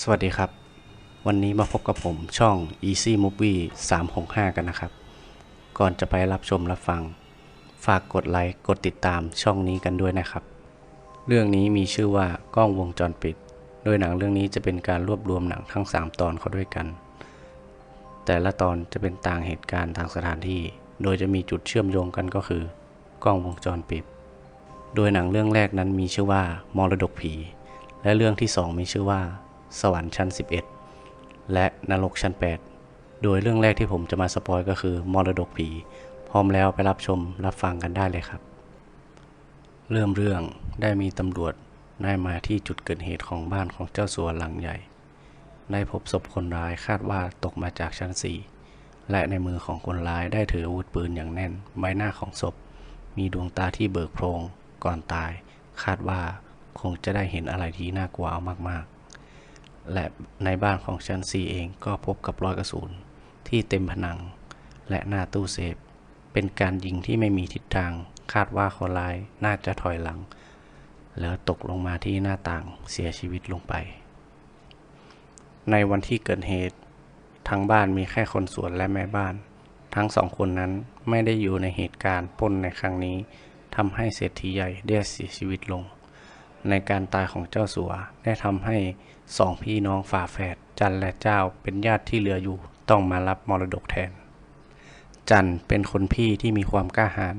สวัสดีครับ วันนี้มาพบกับผมช่อง Easy Movie 365 กันนะครับ ก่อนจะไปรับชมรับฟัง ฝากกดไลค์กดติดตามช่องนี้กันด้วยนะครับ เรื่องนี้มีชื่อว่ากล้องวงจรปิด โดยหนังเรื่องนี้จะเป็นการรวบรวมหนังทั้ง 3 ตอนเข้าด้วยกัน แต่ละตอนจะเป็นต่างเหตุการณ์ทางสถานที่ โดยจะมีจุดเชื่อมโยงกันก็คือกล้องวงจรปิด โดยหนังเรื่องแรกนั้นมีชื่อว่า มรดกผี และเรื่องที่ 2 มีชื่อว่า สวรรค์ชั้น 11 และนรกชั้น 8 โดยเรื่องแรกที่ผมจะมาสปอยก็คือมรดกผี พร้อมแล้วไปรับชมรับฟังกันได้เลยครับ เริ่มเรื่องได้มีตำรวจได้มาที่จุดเกิดเหตุของบ้านของเจ้าสัวหลังใหญ่ ได้พบศพคนร้ายคาดว่าตกมาจากชั้น 4 และในมือของคนร้ายได้ถืออาวุธปืนอย่างแน่น ใบหน้าของศพ มีดวงตาที่เบิกโพรงก่อนตาย คาดว่าคงจะได้เห็นอะไรที่น่ากลัวเอามาก และในบ้านของชั้นซีเองก็พบกับรอยกระสุนที่เต็มผนัง และหน้าตู้เซฟ เป็นการยิงที่ไม่มีทิศทาง คาดว่าคนร้ายน่าจะถอยหลัง แล้วตกลงมาที่หน้าต่างเสียชีวิตลงไป ในวันที่เกิดเหตุ ทั้งบ้านมีแค่คนสวนและแม่บ้าน ทั้งสองคนนั้นไม่ได้อยู่ในเหตุการณ์ปล้นในครั้งนี้ทำให้เศรษฐีใหญ่ได้เสียชีวิตลง ในการตายของเจ้าสัวได้ทำให้สองพี่น้องฝาแฝดจันและเจ้าเป็นญาติที่เหลืออยู่ต้องมารับมรดกแทน จันเป็นคนพี่ที่มีความกล้าหาญ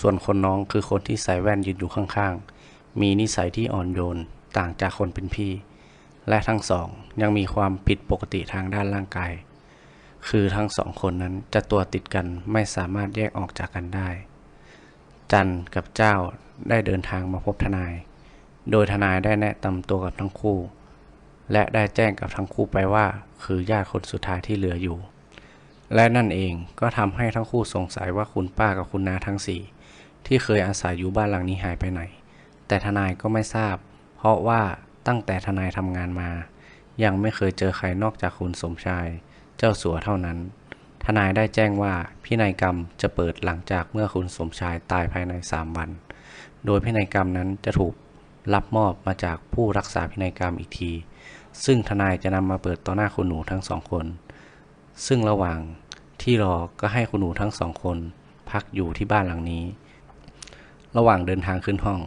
ส่วนคนน้องคือคนที่ใส่แว่นยืนอยู่ข้างๆ มีนิสัยที่อ่อนโยนต่างจากคนเป็นพี่ และทั้งสองยังมีความผิดปกติทางด้านร่างกาย คือทั้งสองคนนั้นจะตัวติดกันไม่สามารถแยกออกจากกันได้ จันกับเจ้าได้เดินทางมาพบทนาย โดยทนายได้แนะนำตัวกับทั้งคู่ และได้แจ้งกับทั้งคู่ไปว่า คือญาติคนสุดท้ายที่เหลืออยู่ และนั่นเองก็ทำให้ทั้งคู่สงสัยว่าคุณป้ากับคุณน้าทั้งสี่ที่เคยอาศัยอยู่บ้านหลังนี้หายไปไหน แต่ทนายก็ไม่ทราบ เพราะว่าตั้งแต่ทนายทำงานมา ยังไม่เคยเจอใครนอกจากคุณสมชาย เจ้าสัวเท่านั้น ทนายได้แจ้งว่าพินัยกรรมจะเปิดหลังจากเมื่อคุณสมชายตายภายใน 3 วัน โดยพินัยกรรมนั้นจะถูก รับมอบมาจากผู้รักษาพินัยกรรมอีกที ซึ่งทนายจะนำมาเปิดต่อหน้าคุณหนูทั้งสองคน ซึ่งระหว่างที่รอก็ให้คุณหนูทั้งสองคนพักอยู่ที่บ้านหลังนี้ ระหว่างเดินทางขึ้นห้อง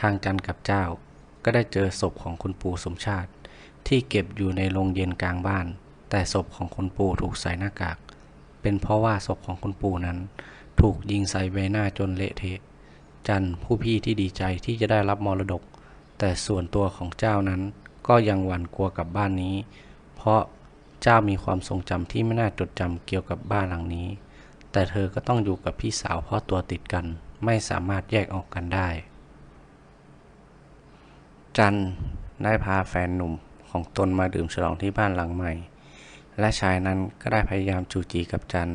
ทางจันกับเจ้าก็ได้เจอศพของคุณปู่สมชาติ ที่เก็บอยู่ในโรงเย็นกลางบ้าน แต่ศพของคุณปู่ถูกใส่หน้ากาก เป็นเพราะว่าศพของคุณปู่นั้น ถูกยิงใส่ใบหน้าจนเละเทะ จันผู้พี่ที่ดีใจที่จะได้รับมรดก แต่ส่วนตัวของเจ้านั้นก็ยังหวั่นกลัวกับบ้านนี้ เพราะเจ้ามีความทรงจำที่ไม่น่าจดจำเกี่ยวกับบ้านหลังนี้ แต่เธอก็ต้องอยู่กับพี่สาวเพราะตัวติดกัน ไม่สามารถแยกออกกันได้ จันได้พาแฟนหนุ่มของตนมาดื่มฉลองที่บ้านหลังใหม่ และชายนั้นก็ได้พยายามจูจีกับจัน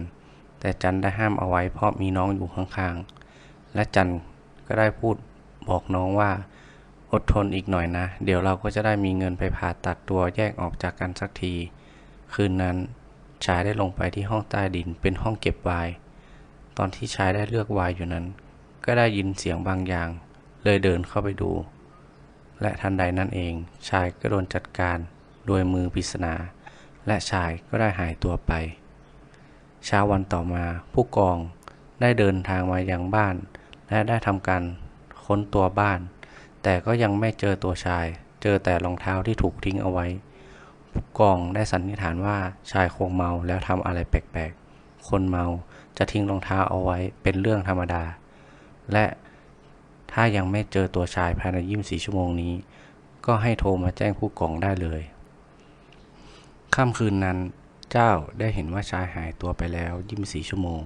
แต่จันได้ห้ามเอาไว้เพราะมีน้องอยู่ข้างๆ และจัน ก็ได้พูดบอกน้องว่า อดทนอีกหน่อยนะ เดี๋ยวเราก็จะได้มีเงินไปผ่าตัดตัวแยกออกจากกันสักที คืนนั้นชายได้ลงไปที่ห้องใต้ดินเป็นห้องเก็บวน์ตอนที่ชายได้เลือกวน์อยู่นั้น ก็ได้ยินเสียงบางอย่าง เลยเดินเข้าไปดู และทันใดนั้นเอง ชายก็โดนจัดการโดยมือปริศนา และชายก็ได้หายตัวไป เช้าวันต่อมาผู้กองได้เดินทางมายังบ้าน และได้ทำการค้นตัวบ้าน แต่ก็ยังไม่เจอตัวชาย เจอแต่รองเท้าที่ถูกทิ้งเอาไว้ผู้กองได้สันนิษฐานว่าชายคงเมาแล้วทำอะไรแปลกๆ คนเมาจะทิ้งรองเท้าเอาไว้เป็นเรื่องธรรมดา และถ้ายังไม่เจอตัวชายภายใน24ชั่วโมงนี้ ก็ให้โทรมาแจ้งผู้กองได้เลยค่ำคืนนั้นเจ้าได้เห็นว่าชายหายตัวไปแล้ว24ชั่วโมง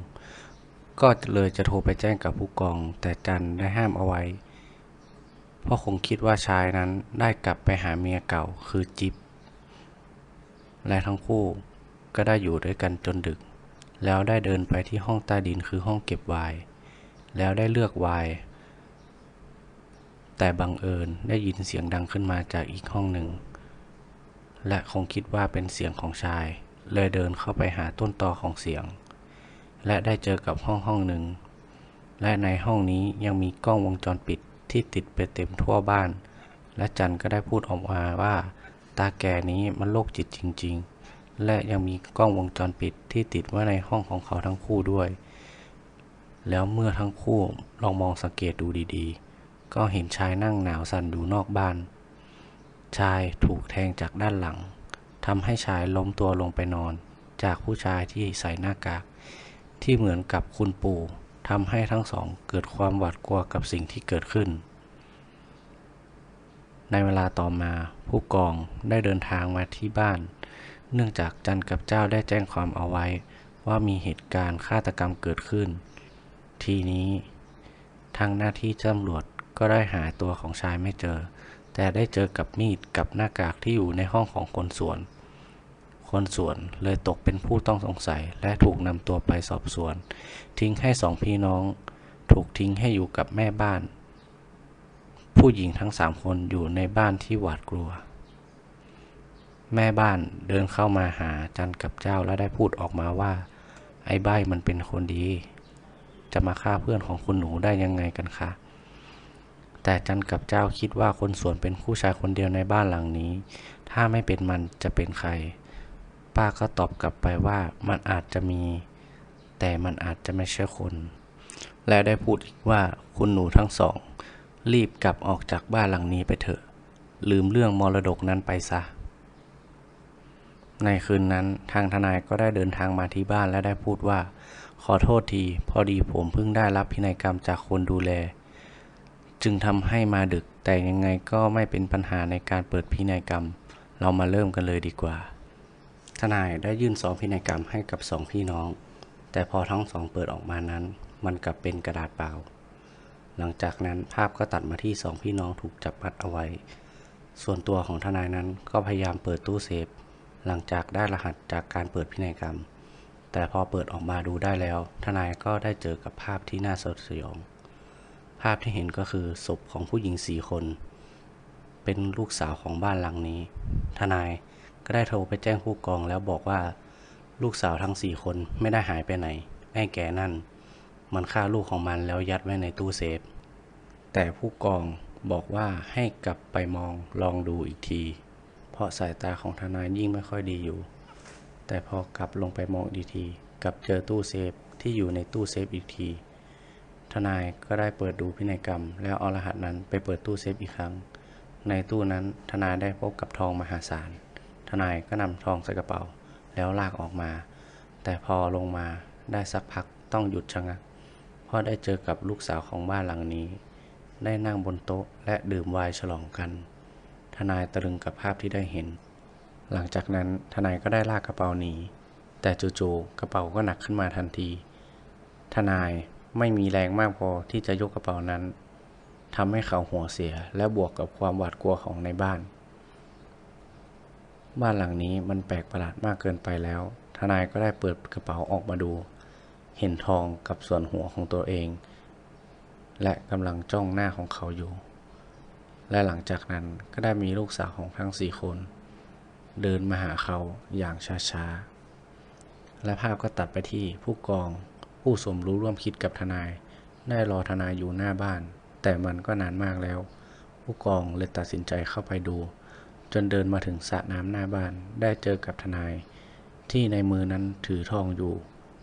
ก็เลยจะโทรไปแจ้งกับผู้กอง แต่จันได้ห้ามเอาไว้ เพราะคงคิดว่าชายนั้นได้กลับไปหาเมียเก่าคือจิ๊บ และทั้งคู่ก็ได้อยู่ด้วยกันจนดึก แล้วได้เดินไปที่ห้องใต้ดินคือห้องเก็บไวน์ แล้วได้เลือกไวน์ แต่บังเอิญได้ยินเสียงดังขึ้นมาจากอีกห้องหนึ่ง และคงคิดว่าเป็นเสียงของชาย เลยเดินเข้าไปหาต้นตอของเสียง และได้เจอกับห้องห้องหนึ่ง และในห้องนี้ยังมีกล้องวงจรปิดที่ติดไปเต็มทั่วบ้าน และจันก็ได้พูดออกมาว่า ตาแก่นี้มันโรคจิตจริง ๆ และยังมีกล้องวงจรปิดที่ติดไว้ในห้องของเขาทั้งคู่ด้วย แล้วเมื่อทั้งคู่ลองมองสังเกตดูดีๆ ก็เห็นชายนั่งหนาวสั่นอยู่นอกบ้าน ชายถูกแทงจากด้านหลังทำให้ชายล้มตัวลงไปนอน จากผู้ชายที่ใส่หน้ากาก ที่เหมือนกับคุณปู่ทำให้ทั้งสองเกิดความหวาดกลัวกับสิ่งที่เกิดขึ้น ในเวลาต่อมาผู้กองได้เดินทางมาที่บ้าน เนื่องจากจันกับเจ้าได้แจ้งความเอาไว้ ว่ามีเหตุการณ์ฆาตกรรมเกิดขึ้น ทีนี้ ทางหน้าที่ตำรวจก็ได้หาตัวของชายไม่เจอ แต่ได้เจอกับมีดกับหน้ากากที่อยู่ในห้องของคนสวน คนสวนเลยตกเป็นผู้ต้องสงสัยและถูกนำตัวไปสอบสวน ทิ้งให้สองพี่น้อง ถูกทิ้งให้อยู่กับแม่บ้าน ผู้หญิงทั้งสามคนอยู่ในบ้านที่หวาดกลัว แม่บ้านเดินเข้ามาหาจันกับเจ้าและได้พูดออกมาว่า ไอ้ใบมันเป็นคนดี จะมาฆ่าเพื่อนของคุณหนูได้ยังไงกันคะแต่จันกับเจ้าคิดว่าคนสวนเป็นผู้ชายคนเดียวในบ้านหลังนี้ ถ้าไม่เป็นมันจะเป็นใคร ป้าก็ตอบกลับไปว่ามันอาจจะมี แต่มันอาจจะไม่ใช่คน และได้พูดอีกว่าคุณหนูทั้งสอง รีบกลับออกจากบ้านหลังนี้ไปเถอะ ลืมเรื่องมรดกนั้นไปซะ ในคืนนั้นทางทนายก็ได้เดินทางมาที่บ้านและได้พูดว่า ขอโทษที พอดีผมเพิ่งได้รับพินัยกรรมจากคนดูแล จึงทำให้มาดึกแต่ยังไงก็ไม่เป็นปัญหาในการเปิดพินัยกรรม เรามาเริ่มกันเลยดีกว่า ทนายได้ยื่นซองพินัยกรรมให้กับสองพี่น้อง แต่พอทั้งสองเปิดออกมานั้น มันกลับเป็นกระดาษเปล่า หลังจากนั้นภาพก็ตัดมาที่สองพี่น้องถูกจับมัดเอาไว้ ส่วนตัวของทนายนั้นก็พยายามเปิดตู้เซฟ หลังจากได้รหัสจากการเปิดพินัยกรรม แต่พอเปิดออกมาดูได้แล้ว ทนายก็ได้เจอกับภาพที่น่าสยดสยอง ภาพที่เห็นก็คือศพของผู้หญิงสี่คน เป็นลูกสาวของบ้านหลังนี้ ทนาย ก็ได้โทรไปแจ้งผู้กองแล้วบอกว่าลูกสาวทั้งสี่คนไม่ได้หายไปไหน ไอ้แก่นั่น มันฆ่าลูกของมันแล้วยัดไว้ในตู้เซฟ แต่ผู้กองบอกว่าให้กลับไปมองลองดูอีกที เพราะสายตาของทนายยิ่งไม่ค่อยดีอยู่ แต่พอกลับลงไปมองอีกทีกลับเจอตู้เซฟที่อยู่ในตู้เซฟอีกที ทนายก็ได้เปิดดูพินัยกรรม แล้วเอารหัสนั้นไปเปิดตู้เซฟอีกครั้ง ในตู้นั้นทนายได้พบกับทองมหาศาล ทนายก็นำทองใส่กระเป๋า แล้วลากออกมา แต่พอลงมาได้สักพักต้องหยุดชะงักเพราะได้เจอกับลูกสาวของบ้านหลังนี้ ได้นั่งบนโต๊ะและดื่มไวน์ฉลองกัน ทนายตะลึงกับภาพที่ได้เห็น หลังจากนั้นทนายก็ได้ลากกระเป๋าหนี แต่จู่ๆกระเป๋าก็หนักขึ้นมาทันที ทนายไม่มีแรงมากพอที่จะยกกระเป๋านั้นทำให้เขาหัวเสียและบวกกับความหวาดกลัวของในบ้าน บ้านหลังนี้มันแปลกประหลาดมากเกินไปแล้ว ทนายก็ได้เปิดกระเป๋าออกมาดู เห็นทองกับส่วนหัวของตัวเอง และกำลังจ้องหน้าของเขาอยู่ และหลังจากนั้นก็ได้มีลูกสาวของทั้งสี่คน เดินมาหาเขาอย่างช้าๆ และภาพก็ตัดไปที่ผู้กอง ผู้สมรู้ร่วมคิดกับทนาย ได้รอทนายอยู่หน้าบ้าน แต่มันก็นานมากแล้ว ผู้กองเลยตัดสินใจเข้าไปดู จนเดินมาถึงสระน้ำหน้าบ้านได้เจอกับทนาย ที่ในมือนั้นถือทองอยู่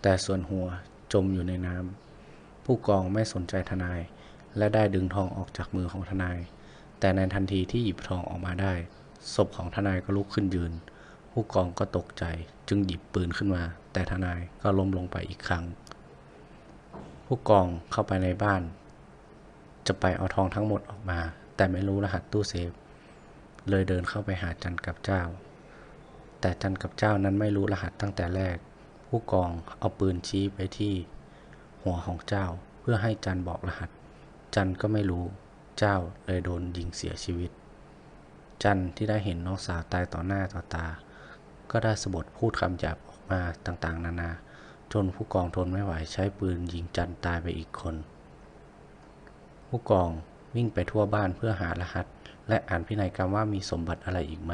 แต่ส่วนหัวจมอยู่ในน้ำผู้กองไม่สนใจทนาย และได้ดึงทองออกจากมือของทนาย แต่ในทันทีที่หยิบทองออกมาได้ศพของทนายก็ลุกขึ้นยืน ผู้กองก็ตกใจจึงหยิบปืนขึ้นมา แต่ทนายก็ล้มลงไปอีกครั้ง ผู้กองเข้าไปในบ้าน จะไปเอาทองทั้งหมดออกมา แต่ไม่รู้รหัสตู้เซฟ เลยเดินเข้าไปหาจันกับเจ้า แต่จันกับเจ้านั้นไม่รู้รหัสตั้งแต่แรก ผู้กองเอาปืนชี้ไปที่ หัวของเจ้าเพื่อให้จันบอกรหัส จันก็ไม่รู้เจ้าเลยโดนยิงเสียชีวิต จันที่ได้เห็นน้องสาวตายต่อหน้าต่อตา ก็ได้สะบดพูดคำหยาบออกมาต่างๆ นานา จนผู้กองทนไม่ไหวใช้ปืนยิงจันตายไปอีกคน ผู้กอง วิ่งไปทั่วบ้านเพื่อหารหัส และอ่านพินัยกรรมว่ามีสมบัติอะไรอีกไหม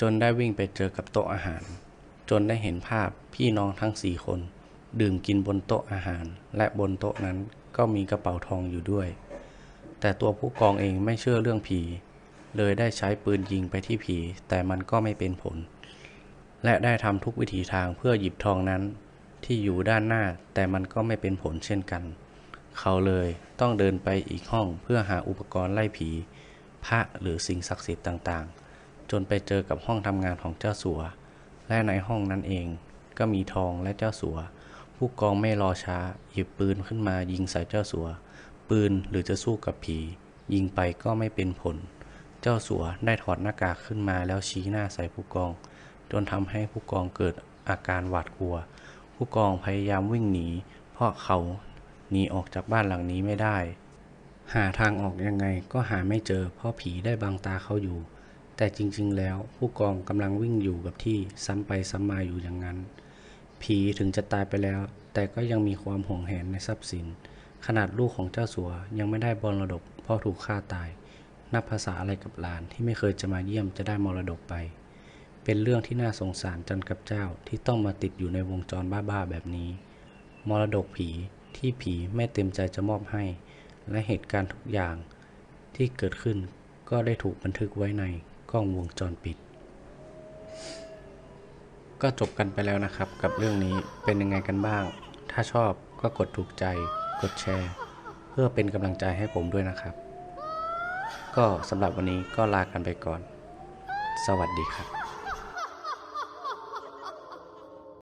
จนได้วิ่งไปเจอกับโต๊ะอาหาร จนได้เห็นภาพพี่น้องทั้งสี่คน ดื่มกินบนโต๊ะอาหาร และบนโต๊ะนั้นก็มีกระเป๋าทองอยู่ด้วย แต่ตัวผู้กองเองไม่เชื่อเรื่องผี เลยได้ใช้ปืนยิงไปที่ผี แต่มันก็ไม่เป็นผล และได้ทำทุกวิถีทางเพื่อหยิบทองนั้น ที่อยู่ด้านหน้าแต่มันก็ไม่เป็นผลเช่นกัน เขาเลยต้องเดินไปอีกห้องเพื่อหาอุปกรณ์ไล่ผี พระหรือสิ่งศักดิ์สิทธิ์ต่างๆ จนไปเจอกับห้องทำงานของเจ้าสัว และในห้องนั้นเอง ก็มีทองและเจ้าสัว ผู้กองไม่รอช้า หยิบปืนขึ้นมายิงใส่เจ้าสัว ปืนหรือจะสู้กับผี ยิงไปก็ไม่เป็นผล เจ้าสัวได้ถอดหน้ากากขึ้นมาแล้วชี้หน้าใส่ผู้กอง จนทำให้ผู้กองเกิดอาการหวาดกลัว ผู้กองพยายามวิ่งหนี เพราะเขา หนีออกจากบ้านหลังนี้ไม่ได้ หาทางออกยังไงก็หาไม่เจอ เพราะผีได้บังตาเขาอยู่ แต่จริงๆ แล้วผู้กองกำลังวิ่งอยู่กับที่ซ้ำไปซ้ำมาอยู่อย่างนั้น ผีถึงจะตายไปแล้ว แต่ก็ยังมีความห่วงแหนในทรัพย์สิน ขนาดลูกของเจ้าสัวยังไม่ได้บรดกเพราะถูกฆ่าตาย นับภาษาอะไรกับหลานที่ไม่เคยจะมาเยี่ยมจะได้มรดกไป เป็นเรื่องที่น่าสงสารจันกับเจ้าที่ต้องมาติดอยู่ในวงจรบ้าๆแบบนี้มรดกผี ที่ผีไม่เต็มใจจะมอบให้ และเหตุการณ์ทุกอย่างที่เกิดขึ้นก็ได้ถูกบันทึกไว้ในกล้องวงจรปิด ก็จบกันไปแล้วนะครับ กับเรื่องนี้เป็นยังไงกันบ้าง ถ้าชอบก็กดถูกใจ กดแชร์ เพื่อเป็นกำลังใจให้ผมด้วยนะครับ ก็สำหรับวันนี้ก็ลากันไปก่อน สวัสดีครับ